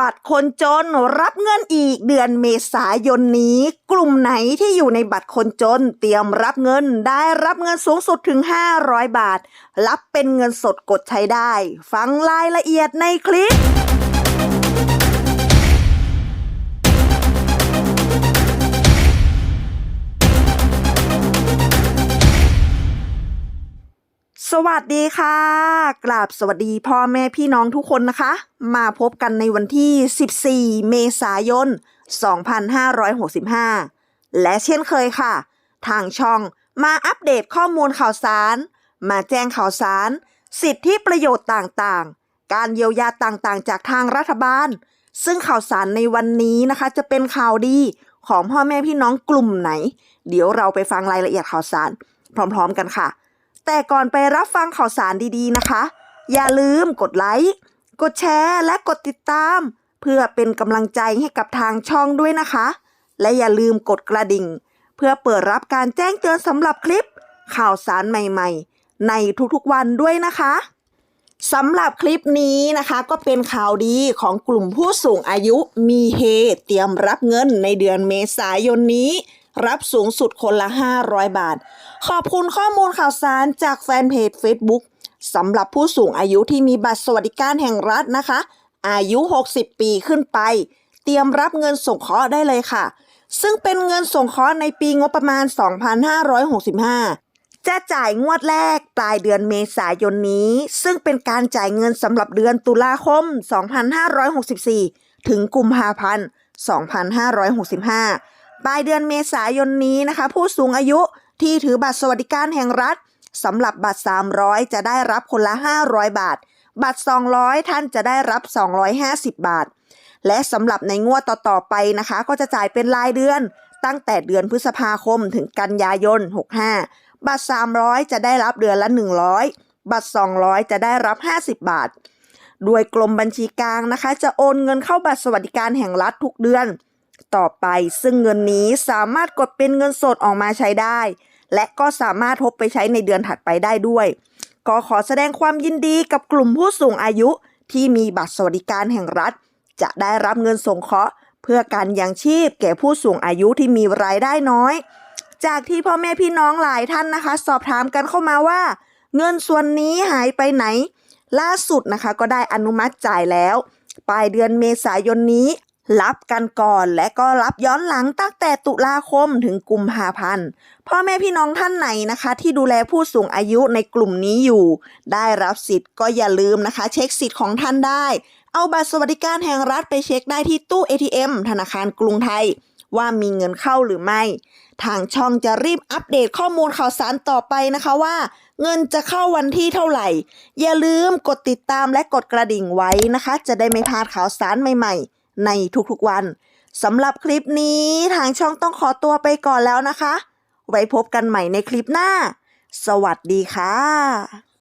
บัตรคนจนรับเงินอีกเดือนเมษายนนี้ กลุ่มไหนที่อยู่ในบัตรคนจน เตรียมรับเงินได้รับเงินสูงสุดถึง 500 บาท รับเป็นเงินสดกดใช้ได้ ฟังรายละเอียดในคลิป วัสดีค่ะ กราบสวัสดีพ่อแม่พี่น้องทุกคนนะคะ มาพบกันในวันที่ 14 เมษายน 2565 และเช่นเคยค่ะ ทางช่องมาอัปเดตข้อมูลข่าวสาร มาแจ้งข่าวสาร สิทธิประโยชน์ต่างๆ การเยียวยาต่างๆ จากทางรัฐบาล ซึ่งข่าวสารในวันนี้นะคะ จะเป็นข่าวดีของพ่อแม่พี่น้องกลุ่มไหน เดี๋ยวเราไปฟังรายละเอียดข่าวสาร พร้อม ๆ กันค่ะ แต่ก่อนไปรับฟังข่าวสารดีๆนะคะ อย่าลืมกดไลค์ กดแชร์และกดติดตาม เพื่อเป็นกำลังใจให้กับทางช่องด้วยนะคะ และอย่าลืมกดกระดิ่ง เพื่อเปิดรับการแจ้งเตือนสำหรับคลิป ข่าวสารใหม่ๆ ในทุกๆวันด้วยนะคะสำหรับคลิปนี้นะคะก็เป็นข่าวดีของกลุ่มผู้สูงอายุมีเฮเตรียมรับเงินในเดือนเมษายนนี้ รับสูงสุดคนละ 500 บาท ขอบคุณข้อมูลข่าวสารจากแฟนเพจ Facebook สำหรับผู้สูงอายุที่มีบัตรสวัสดิการแห่งรัฐนะคะ อายุ 60 ปีขึ้นไป เตรียมรับเงินสงเคราะห์ได้เลยค่ะ ซึ่งเป็นเงินสงเคราะห์ในปีงบประมาณ 2565 จะจ่ายงวดแรกปลายเดือนเมษายนนี้ ซึ่งเป็นการจ่ายเงินสำหรับเดือนตุลาคม 2564 ถึงกุมภาพันธ์ 2565 ปลายเดือนเมษายนนี้นะคะ ผู้สูงอายุที่ถือบัตรสวัสดิการแห่งรัฐสำหรับบัตร 300 จะได้รับคนละ 500 บาท บัตร 200 ท่านจะได้รับ 250 บาท และสำหรับในงวดต่อๆไปนะคะ ก็จะจ่ายเป็นรายเดือนตั้งแต่เดือนพฤษภาคมถึงกันยายน 65 บัตร 300 จะได้รับเดือนละ 100 บัตร 200 จะได้รับ 50 บาท โดยกรมบัญชีกลางนะคะ จะโอนเงินเข้าบัตรสวัสดิการแห่งรัฐทุกเดือน ต่อไป ซึ่งเงินนี้สามารถกดเป็นเงินสดออกมาใช้ได้ และก็สามารถทบไปใช้ในเดือนถัดไปได้ด้วย ก็ขอแสดงความยินดีกับกลุ่มผู้สูงอายุ ที่มีบัตรสวัสดิการแห่งรัฐ จะได้รับเงินสงเคราะห์ เพื่อการยังชีพแก่ผู้สูงอายุที่มีรายได้น้อย จากที่พ่อแม่พี่น้องหลายท่านนะคะ สอบถามกันเข้ามาว่า เงินส่วนนี้หายไปไหน ล่าสุดนะคะก็ได้อนุมัติจ่ายแล้วปลายเดือนเมษายนนี้ รับกันก่อนและก็รับย้อนหลังตั้งแต่ตุลาคมถึงกุมภาพันธ์พ่อแม่พี่น้องท่านไหนนะคะ ที่ดูแลผู้สูงอายุในกลุ่มนี้อยู่ ได้รับสิทธิ์ก็อย่าลืมนะคะ เช็คสิทธิ์ของท่านได้ เอาบัตรสวัสดิการแห่งรัฐไปเช็คได้ที่ตู้ ATM ธนาคารกรุงไทย ว่ามีเงินเข้าหรือไม่ ทางช่องจะรีบอัปเดตข้อมูลข่าวสารต่อไปนะคะว่า เงินจะเข้าวันที่เท่าไหร่ อย่าลืมกดติดตามและกดกระดิ่งไว้นะคะ จะได้ไม่พลาดข่าวสารใหม่ๆ ในทุกๆวันสำหรับคลิปนี้ทางช่องต้องขอตัวไปก่อนแล้วนะคะ ไว้พบกันใหม่ในคลิปหน้า สวัสดีค่ะ